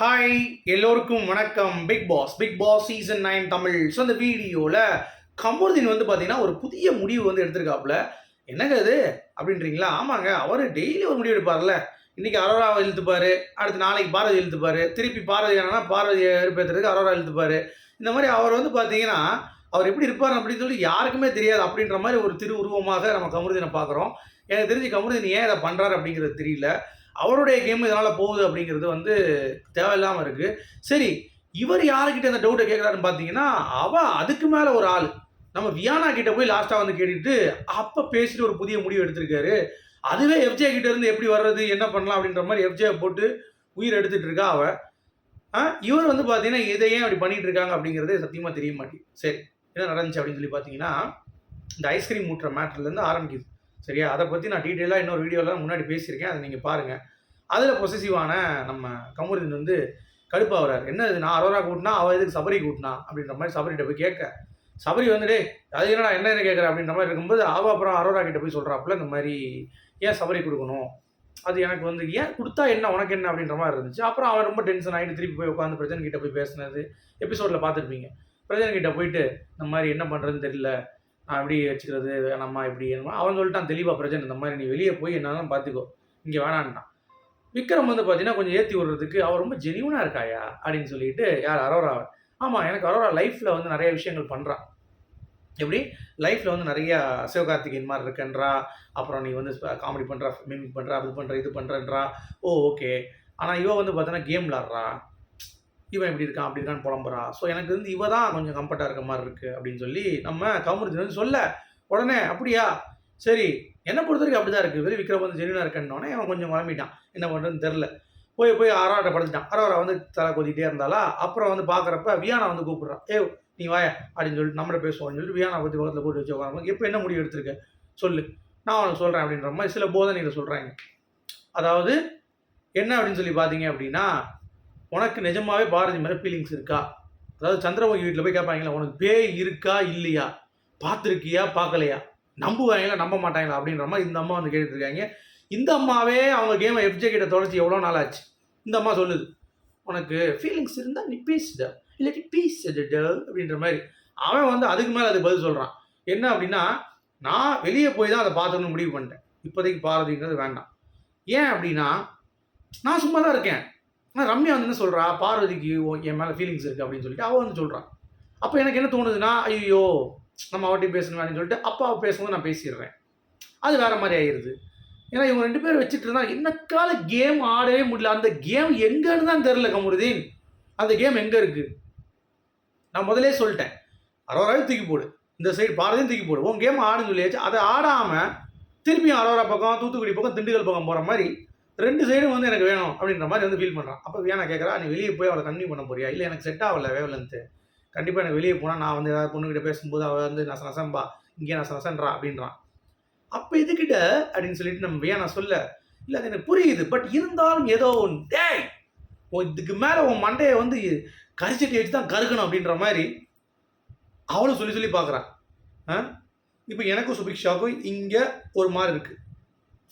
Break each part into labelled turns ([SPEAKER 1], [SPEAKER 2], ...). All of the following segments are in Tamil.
[SPEAKER 1] ஹாய் எல்லோருக்கும் வணக்கம். Big boss big boss season nine Tamil. So அந்த வீடியோவில் கமருதீன் வந்து பார்த்தீங்கன்னா ஒரு புதிய முடிவு வந்து எடுத்திருக்காப்புல. என்னங்க அது அப்படின்றீங்களா? ஆமாங்க அவர் டெய்லி ஒரு முடிவு எடுப்பார்ல இன்றைக்கி அரோராவை இழுத்துப்பார் அடுத்து நாளைக்கு பாரதி இழுத்துப்பார் திருப்பி பாரதி என்னன்னா பாரதி பேத்துறதுக்கு அரோரா இழுத்துப்பாரு. இந்த மாதிரி அவர் வந்து பார்த்தீங்கன்னா அவர் எப்படி இருப்பார் அப்படின்னு சொல்லி யாருக்குமே தெரியாது அப்படின்ற மாதிரி ஒரு திரு உருவமாக நம்ம கமருதீனை பார்க்குறோம் எனக்கு தெரிஞ்சு கமருதீன் ஏன் இதை பண்ணுறாரு அப்படிங்கிறது தெரியல. அவருடைய கேம் இதனால் போகுது அப்படிங்கிறது வந்து தேவையில்லாமல் இருக்குது சரி இவர் யாருக்கிட்ட இந்த டவுட்டை கேட்குறாருன்னு பார்த்தீங்கன்னா அவள் அதுக்கு மேலே ஒரு ஆள். நம்ம வியானா கிட்ட போய் லாஸ்ட்டாக வந்து கேட்டுட்டு அப்போ பேசிட்டு ஒரு புதிய முடிவு எடுத்திருக்காரு. அதுவே எஃப்ஜே கிட்ட இருந்து எப்படி வர்றது என்ன பண்ணலாம் அப்படின்ற மாதிரி எஃப்ஜே போட்டு உயிர் எடுத்துட்டு இருக்கா அவ. இவர் வந்து பார்த்தீங்கன்னா இதை ஏன் அப்படி பண்ணிட்டு இருக்காங்க அப்படிங்கிறது சத்தியமாக தெரிய மாட்டேங்குது. சரி என்ன நடந்துச்சு அப்படின்னு சொல்லி பார்த்தீங்கன்னா இந்த ஐஸ்கிரீம் ஊட்டுற மேட்டர்லேருந்து ஆரம்பிக்குது. சரியா? அதை பற்றி நான் டீட்டெயிலாக இன்னொரு வீடியோவில் முன்னாடி பேசியிருக்கேன். அதை நீங்கள் பாருங்கள் அதில் பொசசிவான நம்ம கமருதீன் வந்து கடுப்பாகிறார் என்ன இது? நான் அரோரா கூட்டினா அவள் எதுக்கு சபரி கூட்டினா? அப்படின்ற மாதிரி சபரிகிட்ட போய் கேட்க. சபரி வந்து டே அது என்னடா என்ன என்ன கேட்குற அப்படின்ற மாதிரி இருக்கும்போது அவள் அப்புறம் அரோரா கிட்ட போய் சொல்கிறாப்புல இந்த மாதிரி ஏன் சபரி கொடுக்கணும்? அது எனக்கு வந்து ஏன் கொடுத்தா என்ன? உனக்கு என்ன? அப்படின்ற மாதிரி இருந்துச்சு. அப்புறம் அவன் ரொம்ப டென்ஷன் ஆகிட்டு திருப்பி போய் உட்காந்து பிரஜன் கிட்ட போய் பேசினது. எபிசோடில் பார்த்துருப்பீங்க. பிரஜன் கிட்ட போயிட்டு இந்த மாதிரி என்ன பண்ணுறதுன்னு தெரியல. நான் எப்படி வச்சுக்கிறது வேணாமா இப்படி என்னமா அவன் சொல்லிட்டான் தெளிவாக பிரச்சனை இந்த மாதிரி நீ வெளியே போய் என்னாலும் பார்த்துக்கோ இங்கே வேணான்ட்டான். விக்ரம் வந்து பார்த்தீங்கன்னா கொஞ்சம் ஏற்றி விடுறதுக்கு அவர் ரொம்ப ஜெனியூனாக இருக்காயா அப்படின்னு சொல்லிட்டு யார் அரோரா? ஆமாம் எனக்கு அரோரா லைஃப்பில் வந்து நிறைய விஷயங்கள் பண்ணுறான் எப்படி? லைஃப்பில் வந்து நிறையா சிவகார்த்திகேயன் மாதிரி இருக்கன்றா அப்புறம் நீ வந்து காமெடி பண்ணுறா மிமிக் பண்ணுறா அது பண்ணுற இது பண்ணுறன்றா ஓ ஓகே ஆனால் இவன் வந்து பார்த்தோன்னா கேம் விளாட்றா இவன் இப்படி இருக்கான் அப்படி இருக்கான்னு புலம்புறா. ஸோ எனக்கு வந்து இவ தான் கொஞ்சம் கம்ஃபர்ட்டாக இருக்க மாதிரி இருக்குது அப்படின்னு சொல்லி நம்ம கமருதீன் வந்து சொல்ல உடனே அப்படியா? சரி என்னை பொறுத்த வரைக்கும் அப்படி தான் இருக்குது வெறும் விக்ரம் வந்து ஜெனியூனாக இருக்கன்னொடனே அவன் கொஞ்சம் குழம்பிட்டான் என்ன பண்ணுறதுன்னு தெரில போய் போய் அரோரா படுத்துட்டான். அரோரா வந்து தலை கொதிக்கிட்டே இருந்தாலா அப்புறம் வந்து பார்க்குறப்ப வியானா வந்து கூப்பிட்றான். ஏ நீ வாயா அப்படின்னு சொல்லிட்டு நம்மள பேசுவோம்னு சொல்லிட்டு வியானா பற்றி பக்கத்தில் போட்டு வச்சு உட்காந்து எப்போ என்ன முடிவு எடுத்திருக்க? சொல்லு. நான் அவனுக்கு சொல்கிறேன் அப்படின்ற மாதிரி சில போதனைகளை சொல்கிறாங்க அதாவது என்ன அப்படின்னு சொல்லி பார்த்தீங்க அப்படின்னா உனக்கு நிஜமாவே பாரதி மேலே ஃபீலிங்ஸ் இருக்கா? அதாவது சந்திரபோகி வீட்டில் போய் கேட்பாங்களா உனக்கு பேய் இருக்கா இல்லையா? பார்த்துருக்கியா பார்க்கலையா? நம்புவாங்களா நம்ப மாட்டாங்களா? அப்படின்ற மாதிரி இந்த அம்மா வந்து கேட்டுருக்காங்க இந்த அம்மாவே அவங்க கேமை எஃப்ஜே கிட்ட தொலைச்சி எவ்வளோ நாள் ஆச்சு? இந்த அம்மா சொல்லுது உனக்கு ஃபீலிங்ஸ் இருந்தால் நீ பேசுட இல்லாட்டி பேசுட அப்படின்ற மாதிரி. அவன் வந்து அதுக்கு மேலே அதுக்கு பதில் சொல்கிறான் என்ன அப்படின்னா நான் வெளியே போய் தான் அதை பார்த்துக்கணும்னு முடிவு பண்ணிட்டேன். இப்போதைக்கு பாரதிங்கிறது வேண்டாம். ஏன் அப்படின்னா நான் சும்மா தான் இருக்கேன். ஆனால் ரம்யா வந்து என்ன சொல்கிறா பார்வதிக்கு என் மேலே ஃபீலிங்ஸ் இருக்குது அப்படின்னு சொல்லிட்டு அவள் வந்து சொல்கிறான் அப்போ எனக்கு என்ன தோணுதுன்னா ஐயோ நம்ம அவட்டையும் பேசணும் அப்படின்னு சொல்லிட்டு அப்பா அவ பேசும்போது நான் பேசிடுறேன். அது வேற மாதிரி ஆயிடுது ஏன்னா இவங்க ரெண்டு பேரும் வச்சுட்டு இருந்தால் என்னக்கால கேம் ஆடவே முடியல. அந்த கேம் எங்கன்னு தான் தெரில கமுருதீன். அந்த கேம் எங்கே இருக்குது நான் முதலே சொல்லிட்டேன். அரோராவே தூக்கி போடு. இந்த சைடு பாரதியும் தூக்கி போடு. உன் கேம் ஆடுன்னு சொல்லியாச்சு. அதை ஆடாமல் திருப்பியும் அரோரா பக்கம் தூத்துக்குடி பக்கம் திண்டுக்கல் பக்கம் போகிற மாதிரி ரெண்டு சைடும் வந்து எனக்கு வேணும் அப்படின்ற மாதிரி வந்து ஃபீல் பண்ணுறான் அப்போ வேணா கேட்குறா நீ வெளியே போய் அவளை கன்வியூ பண்ண போறியா? இல்லை எனக்கு செட் ஆகல வேவலன்த்து கண்டிப்பாக எனக்கு வெளியே போனால் நான் வந்து ஏதாவது பொண்ணுக்கிட்ட பேசும்போது அவள் வந்து நச நசம்பா இங்கே நச நசன்றா? அப்படின்றான். அப்போ இதுக்கிட்ட அப்படின்னு சொல்லிட்டு நம்ம வேணா சொல்ல இல்லை அது எனக்கு புரியுது பட் இருந்தாலும் ஏதோ ஒன்று டேய் இதுக்கு மேலே உன் மண்டையை வந்து கரிச்சட்டி வச்சு தான் கருக்கணும் அப்படின்ற மாதிரி அவளும் சொல்லி சொல்லி பார்க்குறான் இப்போ எனக்கும் சுபிக்ஷாவுக்கும் இங்கே ஒரு மாதிரி இருக்குது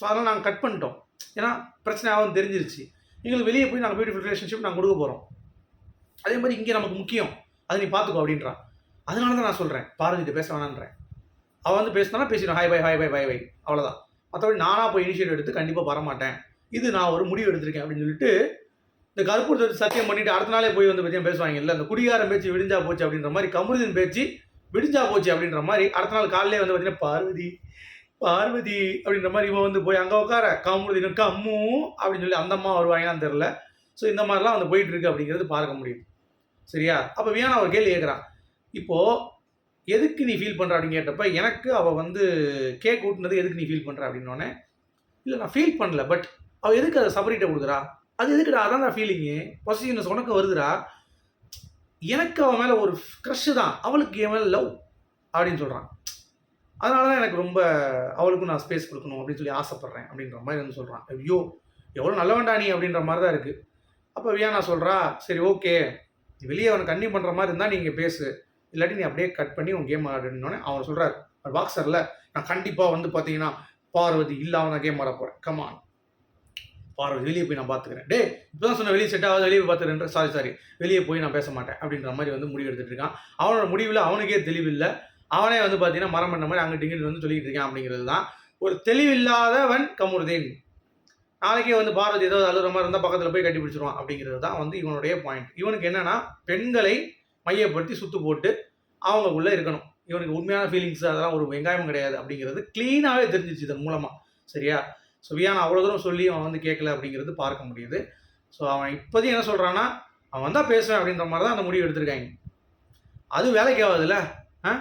[SPEAKER 1] ஸோ அதெல்லாம் நாங்கள் கட் பண்ணிட்டோம். ஏன்னா பிரச்சனை ஆகும் தெரிஞ்சிருச்சு. எங்களுக்கு வெளியே போய் நாங்கள் பியூட்டிஃபுல் ரிலேஷன்ஷிப் நாங்கள் கொடுக்க போகிறோம் அதே மாதிரி இங்கே நமக்கு முக்கியம். அதை நீ பார்த்துக்கோ அப்படின்றான். அதனால தான் நான் சொல்கிறேன் பாரதிட்ட பேச வேணான்றேன் அவள் வந்து பேசினா பேசிடும் hi bye hi bye bye bye அவ்வளோதான் மற்றபடி நானாக போய் இனிஷியேட் எடுத்து கண்டிப்பாக வரமாட்டேன். இது நான் ஒரு முடிவு எடுத்திருக்கேன் அப்படின்னு சொல்லிட்டு இந்த கருப்பூரத்தை சத்தியம் பண்ணிட்டு அடுத்த நாளே போய் வந்து பற்றியும் பேசுவாங்க இல்லை அந்த குடிகாரம் பேச்சு விடிஞ்சா போச்சு அப்படின்ற மாதிரி கமருதீன் பேச்சு விடிஞ்சா போச்சு அப்படின்ற மாதிரி அடுத்த நாள் காலையிலே வந்து பார்த்தீங்கன்னா பார்வதி பார்வதி அப்படின்ற மாதிரி இவன் வந்து போய் அங்கே உட்கார காமுடி கம்மு அப்படின்னு சொல்லி அந்த அம்மா வருவாங்கன்னு தெரில ஸோ இந்த மாதிரிலாம் வந்து போயிட்டு இருக்கு அப்படிங்கிறது பார்க்க முடியுது. சரியா? அப்போ வியானா ஒரு கேள்வி கேட்குறான் இப்போது எதுக்கு நீ ஃபீல் பண்ணுற அப்படின்னு கேட்டப்ப எனக்கு அவள் வந்து கேக் ஊட்டினது எதுக்கு நீ ஃபீல் பண்ணுற அப்படின்னோடனே இல்லை நான் ஃபீல் பண்ணல பட் அவள் எதுக்கு அதை சபரிட்ட கொடுக்குறா? அது எதுக்குடா? அதான் நான் ஃபீலிங்கு பொசிஷன் உனக்கு வருதுடா. எனக்கு அவன் மேலே ஒரு க்ரஷ் தான். அவளுக்கு என் மேலே லவ் அப்படின்னு சொல்கிறான் அதனால தான் எனக்கு ரொம்ப அவளுக்கும் நான் ஸ்பேஸ் கொடுக்கணும் அப்படின்னு சொல்லி ஆசைப்பட்றேன் அப்படின்ற மாதிரி வந்து சொல்கிறான் ஐயோ எவ்வளோ நல்லவன்டா நீ அப்படின்ற மாதிரி தான் இருக்குது அப்போ வியானா சொல்கிறா சரி ஓகே வெளியே அவனை கண்ணி பண்ணுற மாதிரி இருந்தால் நீங்கள் பேசு. இல்லாட்டி நீ அப்படியே கட் பண்ணி உன் கேம் ஆடுனோடனே அவன் சொல்கிறார் பாக்ஸரில் நான் கண்டிப்பாக வந்து பார்த்தீங்கன்னா பார்வதி இல்லாமல் நான் கேம் ஆட போகிறேன் கமான் பார்வதி வெளியே போய் நான் பார்த்துக்கிறேன் டே இப்போ தான் சொன்ன வெளியே செட் ஆகாது வெளியே பார்த்துக்கிறேன் சாரி சாரி வெளியே போய் நான் பேச மாட்டேன் அப்படின்ற மாதிரி வந்து முடிவு எடுத்துகிட்டு இருக்கான். அவனோட முடிவில் அவனுக்கே தெளிவில்லை. அவனே வந்து பார்த்தீங்கன்னா மரம் பண்ண மாதிரி அங்கே டிங்கிட்டு வந்து சொல்லிட்டு இருக்கான் அப்படிங்கிறது தான் ஒரு தெளிவில்லாதவன் கமுருதீன். நாளைக்கே வந்து பார்வதி ஏதாவது அழுகிற மாதிரி இருந்தால் பக்கத்தில் போய் கட்டி பிடிச்சிருவான் அப்படிங்கிறது தான் வந்து இவனுடைய பாயிண்ட் இவனுக்கு என்னன்னா பெண்களை மையப்படுத்தி சுத்து போட்டு அவங்களுக்குள்ளே இருக்கணும். இவனுக்கு உண்மையான ஃபீலிங்ஸ் அதெல்லாம் ஒரு வெங்காயம் கிடையாது அப்படிங்கிறது க்ளீனாகவே தெரிஞ்சிச்சு இதன் மூலமாக சரியா? ஸோ வியான் அவ்வளோ தூரம் சொல்லி அவன் வந்து கேட்கல அப்படிங்கிறது பார்க்க முடியுது. ஸோ அவன் இப்போதையும் என்ன சொல்கிறான்னா அவன் வந்தால் பேசுவேன் அப்படின்ற மாதிரி தான் அந்த முடிவு எடுத்திருக்காங்க. அது வேலைக்கு ஆகாதுல்ல? ஆ?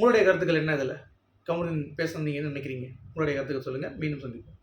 [SPEAKER 1] உங்களுடைய கருத்துக்கள் என்ன இதில்? கமுடின் பேசணும் நீங்கள் என்ன நினைக்கிறீங்க? உங்களுடைய கருத்துக்கள் சொல்லுங்கள் மீண்டும் சந்திப்போம்.